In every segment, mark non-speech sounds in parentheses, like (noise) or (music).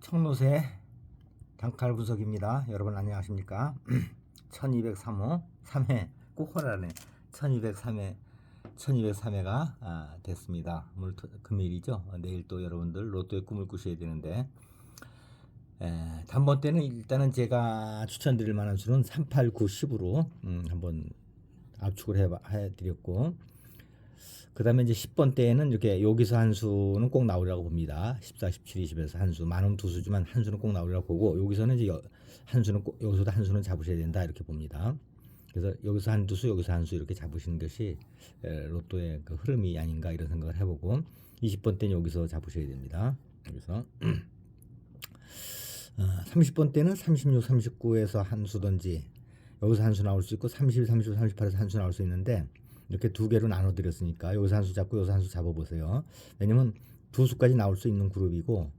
청노세 단칼 분석입니다. 여러분 안녕하십니까? (clears throat) 1203호 3회 꼭 호라네. 1203회 1203회가 아, 됐습니다. 오늘 토- 금요일이죠. 어, 내일 또 여러분들 로또의 꿈을 꾸셔야 되는데 에, 단번 때는 일단은 제가 추천드릴 만한 수는 3, 8, 9, 10으로 음, 한번 압축을 해, 해드렸고 그 다음에 이제 10번 때에는 이렇게 여기서 한 수는 꼭 나오리라고 봅니다. 14, 17, 20에서 한 수, 만원 두 수지만 한 수는 꼭 나오리라고 보고 여기서는 이제 여- 한 수는 꼭, 여기서도 한 수는 잡으셔야 된다 이렇게 봅니다. 그래서 여기서 한 두 수, 여기서 한 수 이렇게 잡으시는 것이 에, 로또의 그 흐름이 아닌가 이런 생각을 해보고 20번 때는 여기서 잡으셔야 됩니다. 여기서 어, 30번 때는 36, 39에서 한 수든지 여기서 한 수 나올 수 있고 30, 30, 38에서 한 수 나올 수 있는데 이렇게 두 개로 나눠 드렸으니까 여기서 한수 잡고 여기서 한수 잡아 보세요. 왜냐면 두 수까지 나올 수 있는 그룹이고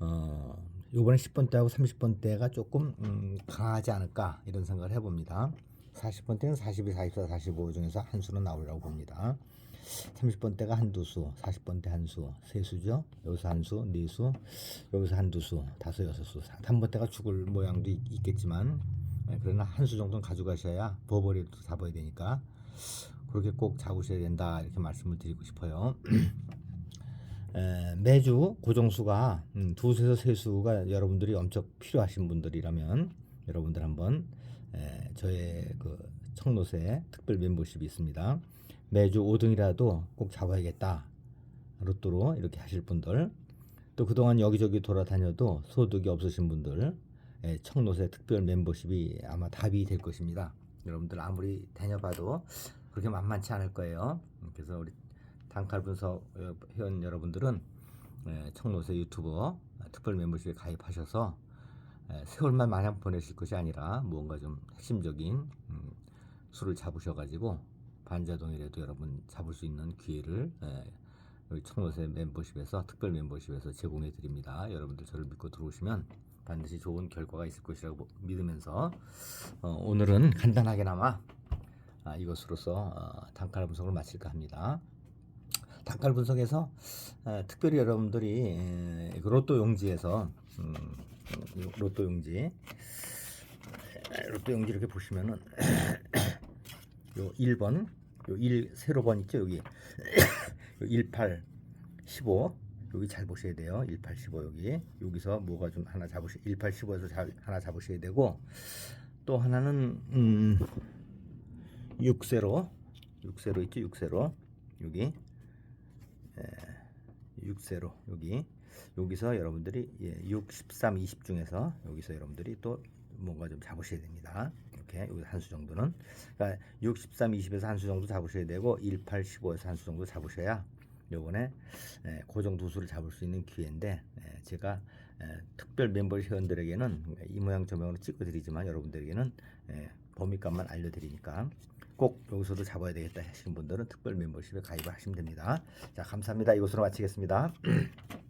어 요번에 10번 때하고 30번 때가 조금 음, 강하지 않을까 이런 생각을 해 봅니다. 40번 때는 42, 44, 45 중에서 한 수는 나오리라고 봅니다. 30번 때가 한두 수, 40번 때한 수, 세 수죠. 여기서 한 수, 네 수, 여기서 한두 수, 다섯 여섯 수. 단번 때가 죽을 모양도 있, 있겠지만 예, 그러나 한 수 정도는 가져가셔야 버버리도 잡아야 되니까 그렇게 꼭 잡으셔야 된다 이렇게 말씀을 드리고 싶어요. (clears throat) 에, 매주 고정수가 음, 두수에서 세 수가 여러분들이 엄청 필요하신 분들이라면 여러분들 한번 에, 저의 그 청노세 특별 멤버십이 있습니다. 매주 5등이라도 꼭 잡아야겠다. 로또로 이렇게 하실 분들 또 그동안 여기저기 돌아다녀도 소득이 없으신 분들 에, 청노세 특별 멤버십이 아마 답이 될 것입니다. 여러분들 아무리 다녀봐도 그렇게 만만치 않을 거예요. 그래서 우리 단칼 분석 어, 회원 여러분들은 에, 청노세 유튜버 특별 멤버십에 가입하셔서 에, 세월만 마냥 보내실 것이 아니라 무언가 좀 핵심적인 음, 수를 잡으셔가지고 반자동이라도 여러분 잡을 수 있는 기회를 에, 우리 청노세 멤버십에서 특별 멤버십에서 제공해 드립니다. 여러분들 저를 믿고 들어오시면 반드시 좋은 결과가 있을 것이라고 믿으면서 어, 오늘은 간단하게나마 아, 이것으로서 어, 단칼 분석을 마칠까 합니다. 단칼 분석에서 에, 특별히 여러분들이 에, 그 로또 용지에서 음, 요 로또 용지 에, 로또 용지 이렇게 보시면은 (coughs) 요 1번 요1 세로 번 있죠? 여기. (coughs) 요 18 15 여기 잘 보셔야 돼요. 18 15 여기. 여기서 뭐가 좀 하나 잡으시 18 15에서 잘 하나 잡으셔야 되고 또 하나는 음 6세로. 6세로 있죠 6세로. 여기. 6세로. 여기. 여기서 여러분들이 예, 6, 13, 20 중에서 여기서 여러분들이 또 뭔가 좀 잡으셔야 됩니다. 이렇게 여기 한 수 정도는. 그러니까 6, 13, 20에서 한 수 정도 잡으셔야 되고 1, 8, 15에서 한 수 정도 잡으셔야 요번에 예, 고정 두 수를 잡을 수 있는 기회인데 예, 제가 예, 특별 멤버 회원들에게는 이 모양 저 모양으로 찍어드리지만 여러분들에게는 예, 범위값만 알려드리니까 꼭 여기서도 잡아야 되겠다 하시는 분들은 특별 멤버십에 가입을 하시면 됩니다. 자 감사합니다. 이것으로 마치겠습니다. (clears throat)